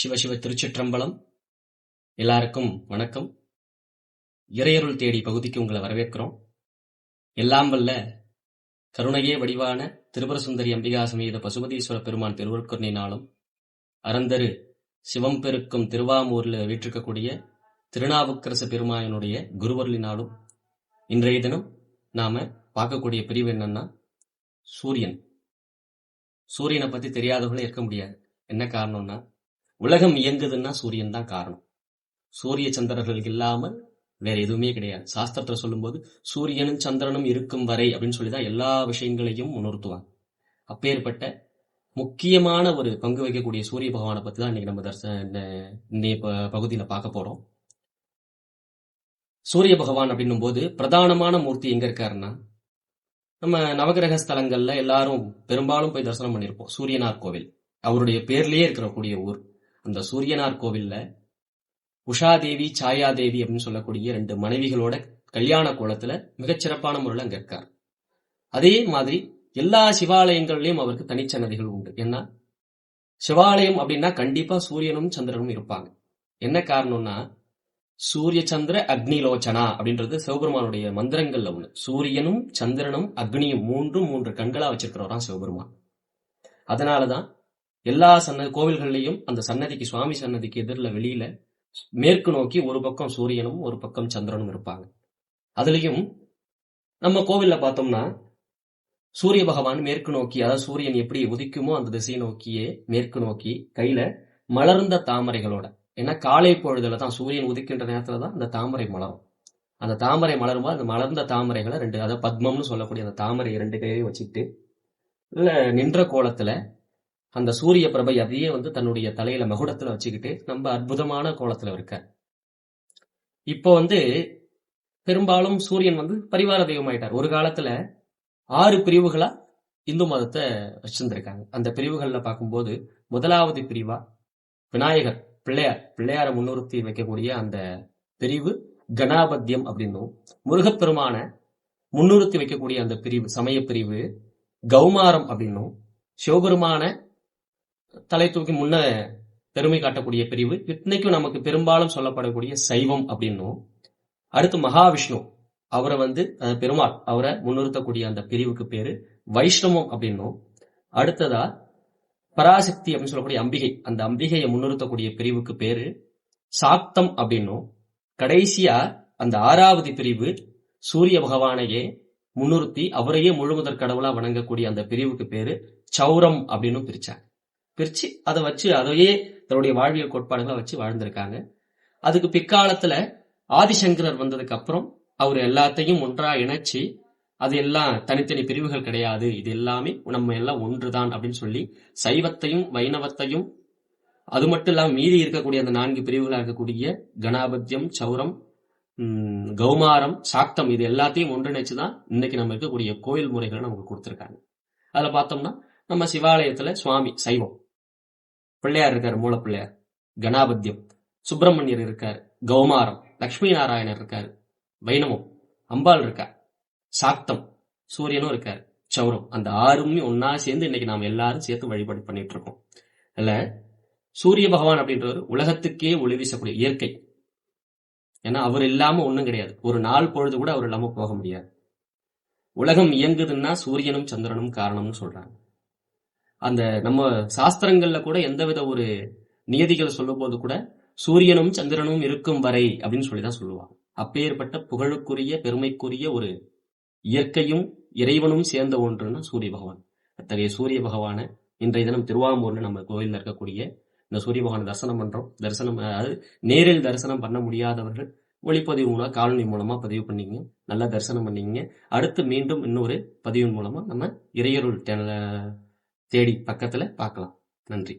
சிவசிவ திருச்சிற்றம்பலம். எல்லாருக்கும் வணக்கம். இறையருள் தேடி பகுதிக்கு உங்களை வரவேற்கிறோம். எல்லாம் வல்ல கருணையே வடிவான திருபுர சுந்தரி அம்பிகா சமேத பசுபதீஸ்வர பெருமான் திருவருட்கருணையினாலும் அறந்தரு சிவம் பெருக்கும் திருவாமூரில் வீற்றிருக்கக்கூடிய திருநாவுக்கரச பெருமாயனுடைய குருவருளினாலும் இன்றைய தினம் நாம பார்க்கக்கூடிய பிரிவு என்னன்னா சூரியன். சூரியனை பத்தி தெரியாதவர்களும் இருக்க முடியாது. என்ன காரணம்னா உலகம் இயங்குதுன்னா சூரியன் தான் காரணம். சூரிய சந்திரர்கள் இல்லாமல் வேற எதுவுமே கிடையாது. சாஸ்திரத்துல சொல்லும்போது சூரியனும் சந்திரனும் இருக்கும் வரை அப்படின்னு சொல்லி தான் எல்லா விஷயங்களையும் உணர்த்துவாங்க. அப்பேற்பட்ட முக்கியமான ஒரு பங்கு வகிக்கக்கூடிய சூரிய பகவானை பத்தி தான் இன்னைக்கு நம்ம தர்சன இன்னைய பகுதியில பார்க்க போறோம். சூரிய பகவான் அப்படின்னும் போது பிரதானமான மூர்த்தி எங்க இருக்காருன்னா நம்ம நவகிரக ஸ்தலங்கள்ல எல்லாரும் பெரும்பாலும் போய் தரிசனம் பண்ணியிருப்போம் சூரியனார் கோவில். அவருடைய பேர்லயே இருக்கக்கூடிய ஊர். அந்த சூரியனார் கோவில்ல உஷாதேவி சாயாதேவி அப்படின்னு சொல்லக்கூடிய ரெண்டு மனைவிகளோட கல்யாண கோலத்துல மிகச்சிறப்பான முறையில் அங்க இருக்கார். அதே மாதிரி எல்லா சிவாலயங்கள்லயும் அவருக்கு தனிச்சன்னதிகள் உண்டு. ஏன்னா சிவாலயம் அப்படின்னா கண்டிப்பா சூரியனும் சந்திரனும் இருப்பாங்க. என்ன காரணம்னா சூரிய சந்திர அக்னிலோச்சனா அப்படின்றது சிவபெருமானுடைய மந்திரங்கள்ல ஒண்ணு. சூரியனும் சந்திரனும் அக்னியும் மூன்றும் மூன்று கண்களா வச்சிருக்கிறவரான் சிவபெருமான். அதனாலதான் எல்லா சன்ன கோவில்கள்லையும் அந்த சன்னதிக்கு சுவாமி சன்னதிக்கு எதிரில் வெளியில மேற்கு நோக்கி ஒரு பக்கம் சூரியனும் ஒரு பக்கம் சந்திரனும் இருப்பாங்க. அதுலயும் நம்ம கோவில்ல பார்த்தோம்னா சூரிய பகவான் மேற்கு நோக்கி அதாவது சூரியன் எப்படி உதிக்குமோ அந்த திசையை நோக்கியே மேற்கு நோக்கி கையில மலர்ந்த தாமரைகளோட. ஏன்னா காலை பொழுதுல தான் சூரியன் உதிக்கின்ற நேரத்துல தான் அந்த தாமரை மலரும். அந்த தாமரை மலரும்போது அந்த மலர்ந்த தாமரைகளை ரெண்டு அதாவது பத்மம்னு சொல்லக்கூடிய அந்த தாமரை ரெண்டு கையிலையும் வச்சுக்கிட்டு இல்ல நின்ற கோலத்துல அந்த சூரிய பிரபை அதையே வந்து தன்னுடைய தலையில மகுடத்துல வச்சுக்கிட்டு நம்ம அற்புதமான கோலத்துல இருக்க. இப்போ வந்து பெரும்பாலும் சூரியன் வந்து பரிவார தெய்வம் ஆயிட்டார் ஒரு காலத்துல ஆறு பிரிவுகளா இந்து மதத்தை வச்சிருந்திருக்காங்க. அந்த பிரிவுகள்ல பார்க்கும்போது முதலாவது பிரிவா விநாயகர் பிள்ளையார். பிள்ளையாரை முன்னிறுத்தி வைக்கக்கூடிய அந்த பிரிவு கணாபத்தியம் அப்படின்னும் முருகப்பெருமான முன்னிறுத்தி வைக்கக்கூடிய அந்த பிரிவு சமய பிரிவு கௌமாரம் அப்படின்னும் சிவபெருமான தலை தூக்கி முன்ன பெருமை காட்டக்கூடிய பிரிவு இன்னைக்கும் நமக்கு பெரும்பாலும் சொல்லப்படக்கூடிய சைவம் அப்படின்னும் அடுத்து மகாவிஷ்ணு அவரை வந்து பெருமாள் அவரை முன்னிறுத்தக்கூடிய அந்த பிரிவுக்கு பேரு வைஷ்ணவம் அப்படின்னும். அடுத்ததா பராசக்தி அப்படின்னு சொல்லக்கூடிய அம்பிகை அந்த அம்பிகையை முன்னிறுத்தக்கூடிய பிரிவுக்கு பேரு சாக்தம் அப்படின்னும். கடைசியா அந்த ஆறாவது பிரிவு சூரிய பகவானையே முன்னிறுத்தி அவரையே முழுமுதற் கடவுளா வணங்கக்கூடிய அந்த பிரிவுக்கு பேரு சௌரம் அப்படின்னு பிரிச்சாங்க பிரித்து அதை வச்சு அதையே தன்னுடைய வாழ்வியல் கோட்பாடுகளை வச்சு வாழ்ந்திருக்காங்க. அதுக்கு பிற்காலத்துல ஆதிசங்கரர் வந்ததுக்கு அப்புறம் அவர் எல்லாத்தையும் ஒன்றா இணைச்சு அது எல்லாம் தனித்தனி பிரிவுகள் கிடையாது. இது எல்லாமே நம்ம எல்லாம் ஒன்றுதான் அப்படின்னு சொல்லி சைவத்தையும் வைணவத்தையும் அது மட்டும் இல்லாமல் மீதி இருக்கக்கூடிய அந்த நான்கு பிரிவுகளாக இருக்கக்கூடிய கணாபத்தியம் சௌரம் கௌமாரம் சாக்தம் இது எல்லாத்தையும் ஒன்றிணைச்சுதான் இன்னைக்கு நம்ம இருக்கக்கூடிய கோயில் முறைகளை நமக்கு கொடுத்துருக்காங்க. அதில் பார்த்தோம்னா நம்ம சிவாலயத்துல சுவாமி சைவம். பிள்ளையார் இருக்காரு மூல பிள்ளையார். கணாபத்தியம் சுப்பிரமணியர் இருக்கார் கௌமாரம். லக்ஷ்மி நாராயணர் இருக்காரு வைணவம். அம்பாள் இருக்கார் சாக்தம் சூரியனும் இருக்கார் சௌரம். அந்த ஆறுமே ஒன்னா சேர்ந்து இன்னைக்கு நாம் எல்லாரும் சேர்த்து வழிபாடு பண்ணிட்டு இருக்கோம். அதுல சூரிய பகவான் அப்படின்றவர் உலகத்துக்கே ஒளி வீசக்கூடிய இயற்கை. ஏன்னா அவர் இல்லாம ஒண்ணும் கிடையாது. ஒரு நாள் பொழுது கூட அவர் இல்லாம போக முடியாது. உலகம் இயங்குதுன்னா சூரியனும் சந்திரனும் காரணம்னு சொல்றாங்க. அந்த நம்ம சாஸ்திரங்கள்ல கூட எந்தவித ஒரு நியதிகள் சொல்லும்போது கூட சூரியனும் சந்திரனும் இருக்கும் வரை அப்படின்னு சொல்லி தான் சொல்லுவாங்க. அப்பேற்பட்ட புகழுக்குரிய பெருமைக்குரிய ஒரு இயற்கையும் இறைவனும் சேர்ந்த ஒன்றுன்னா சூரிய பகவான். அத்தகைய சூரிய பகவானை இன்றைய தினம் திருவாமூர்ல நம்ம கோயிலில் இருக்கக்கூடிய இந்த சூரிய பகவான் தரிசனம் பண்றோம். தரிசனம் அதாவது நேரில் தரிசனம் பண்ண முடியாதவர்கள் ஒளிப்பதிவு மூலம் காலனி மூலமா பதிவு பண்ணீங்க நல்லா தரிசனம் பண்ணீங்க அடுத்து மீண்டும் இன்னொரு பதிவின் மூலமா நம்ம இறையருள் தேடி பக்கத்தில் பார்க்கலாம். நன்றி.